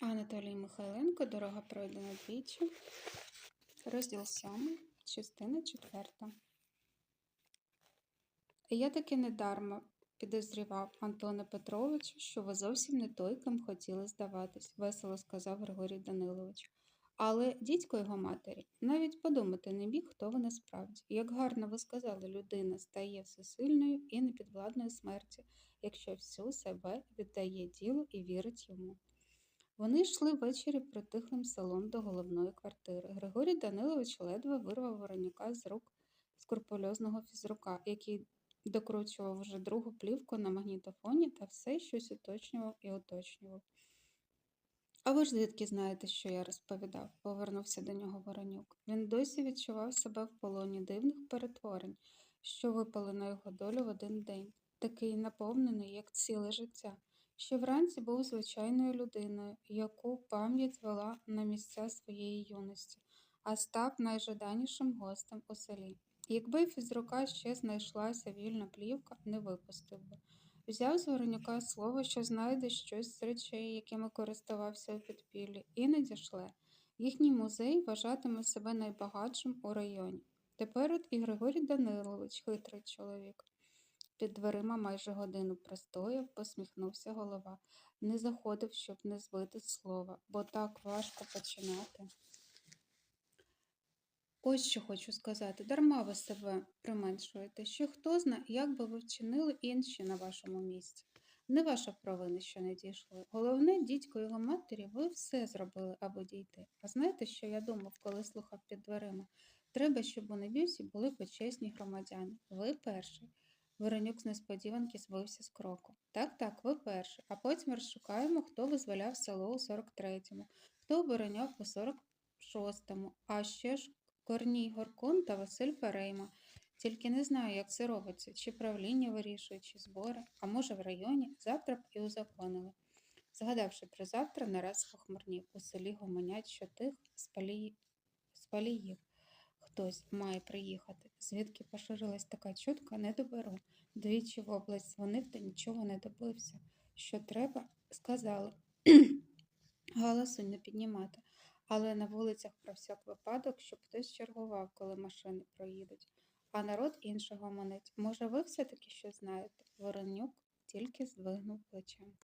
Анатолій Михайленко, дорога пройдена двічі. Розділ 7, частина 4. Я таки недарма підозрівав Антона Петровича, що ви зовсім не той, ким хотіли здаватись, весело сказав Григорій Данилович. Але дідько його матері навіть подумати не міг, хто ви насправді. Як гарно ви сказали, людина стає всесильною і непідвладною смерті, якщо всю себе віддає ділу і вірить йому. Вони йшли ввечері притихлим селом до головної квартири. Григорій Данилович ледве вирвав Воронюка з рук скрупульозного фізрука, який докручував вже другу плівку на магнітофоні та все щось уточнював і уточнював. А ви ж звідки знаєте, що я розповідав? повернувся до нього Воронюк. Він досі відчував себе в полоні дивних перетворень, що випали на його долю в один день, такий наповнений, як ціле життя. Ще вранці був звичайною людиною, яку пам'ять вела на місця своєї юності, а став найжаданішим гостем у селі. Якби фізрука ще знайшлася вільна плівка, не випустив би. Взяв з Воронюка слово, що знайде щось з речей, якими користувався у підпіллі, і надішле. Їхній музей вважатиме себе найбагатшим у районі. Тепер от і Григорій Данилович, хитрий чоловік. Під дверима майже годину простояв, посміхнувся голова. Не заходив, щоб не збити слова, бо так важко починати. Ось що хочу сказати, дарма ви себе применшуєте, що хто зна, як би ви вчинили інші на вашому місці. Не ваша провина, що не дійшли. Головне, дідько його матері, ви все зробили, аби дійти. А знаєте, що я думав, коли слухав під дверима? Треба, щоб у Небюсі були почесні громадяни. Ви перший. Воронюк з несподіванки збився з кроку. Так, так, ви перший. А потім розшукаємо, хто визволяв село у 43-му, хто обороняв у 46-му, а ще ж Корній Горкун та Василь Ферейма. Тільки не знаю, як це робиться, чи правління вирішує, чи збори, а може в районі, завтра б і узаконили. Згадавши про завтра, нараз похмурнів. У селі гомонять, що тих з палії- з паліїв. Хтось має приїхати. Звідки поширилась така чутка, не доберу. Двічі в область дзвонив та нічого не добився. Що треба, сказали. Галасу не піднімати. Але на вулицях про всяк випадок, щоб хтось чергував, коли машини проїдуть. А народ іншого манить. Може, ви все-таки щось знаєте? Воронюк тільки здвигнув плечем.